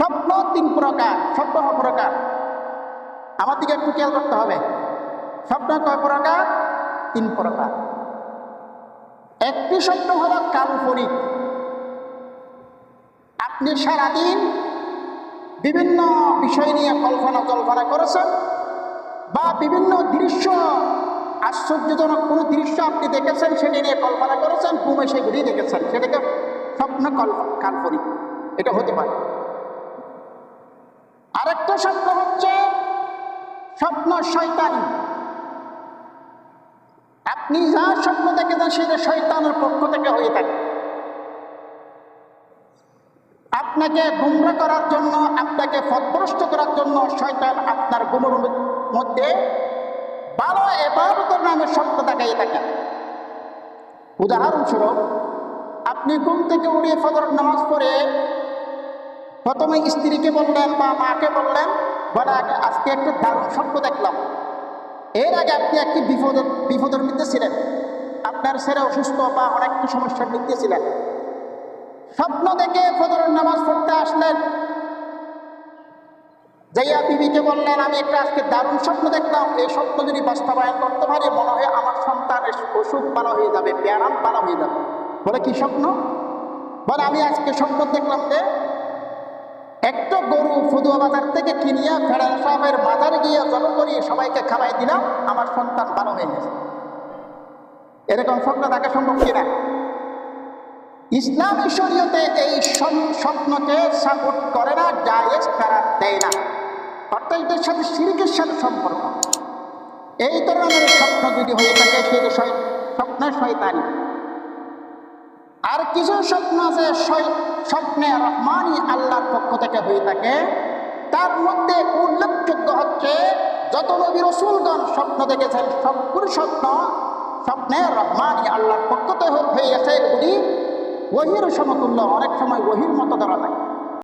স্বপ্ন তিন প্রকার, স্বপ্ন প্রকার। আমার দিকে একটু খেয়াল করতে হবে। স্বপ্ন কয় প্রকার? তিন প্রকার। একটি স্বপ্ন হল কাল্পনিক। আপনি সারাদিন বিভিন্ন বিষয় নিয়ে কল্পনা কল্পনা করেছেন বা বিভিন্ন দৃশ্য, আশ্চর্যজনক কোনো দৃশ্য আপনি দেখেছেন, সেটি নিয়ে কল্পনা করেছেন, ঘুমে সেগুলি দেখেছেন, সেটাকে স্বপ্ন কল্প- কাল্পনিক। এটা হতে পারে। আরেকটা স্বপ্ন হচ্ছে স্বপ্ন শয়তানি। আপনি যা স্বপ্ন দেখেছেন, সেটা শয়তানের পক্ষ থেকে হয়ে থাকে। আপনাকে গুমরা করার জন্য, আপনাকে ফতভ্রষ্ট করার জন্য শয়তান আপনার গুমর মধ্যে বারো এবারতের নামে স্বপ্ন দেখাই থাকেন উদাহরণস্বরূপ, আপনি ঘুম থেকে উঠে ফজর নামাজ পড়ে প্রথমে স্ত্রীকে বললেন, বা মাকে বললেন, বলে আগে, আজকে একটা দারুণ স্বপ্ন দেখলাম। এর আগে আপনি একটি বিপদের বিপদের মধ্যে ছিলেন। আপনার ছেলে অসুস্থ বা অনেকটি সমস্যার মধ্যে ছিলেন। স্বপ্ন দেখে ফজরের নামাজ পড়তে আসলেন। যাইয়া বিবিকে বললেন, আমি একটা আজকে দারুণ স্বপ্ন দেখলাম। এই স্বপ্ন যদি বাস্তবায়ন করতে পারি, মনে হয় আমার সন্তানের অসুখ ভালো হয়ে যাবে, ব্যায়াম ভালো হয়ে যাবে। বলে, কি স্বপ্ন? বলে, আমি আজকে স্বপ্ন দেখলাম যে একটা গরু ফতুয়া বাজার থেকে কিনিয়া ফেরাল সাহেবের বাজারে গিয়ে জল করিয়ে সবাইকে খাওয়াই দিলাম, আমার সন্তান ভালো হয়ে গেছে। এরকম স্বপ্ন দেখা সম্ভব কিনা? ইসলামী শরীয়তে এই স্বপ্নকে সাপোর্ট করে না, জায়েজ করার দেয় না। অর্থাৎ এটার সাথে সিরিকের সাথে সম্পর্ক। এই ধরনের স্বপ্ন যদি হয়ে থাকে শয়- স্বপ্নের শয়তানি। আর কিছু স্বপ্ন আছে স্বপ্নে রহমানই আল্লাহর পক্ষ থেকে হয়ে থাকে। তার মধ্যে উল্লেখযোগ্য হচ্ছে, যত নবী রসুলগণ স্বপ্ন দেখেছেন, সবগুলি স্বপ্ন, স্বপ্নে রহমানই আল্লাহর পক্ষ থেকে হয়ে গেছে। এগুলি ওহির সমতুল্য, অনেক সময় ওহির মতো ধরা থাকে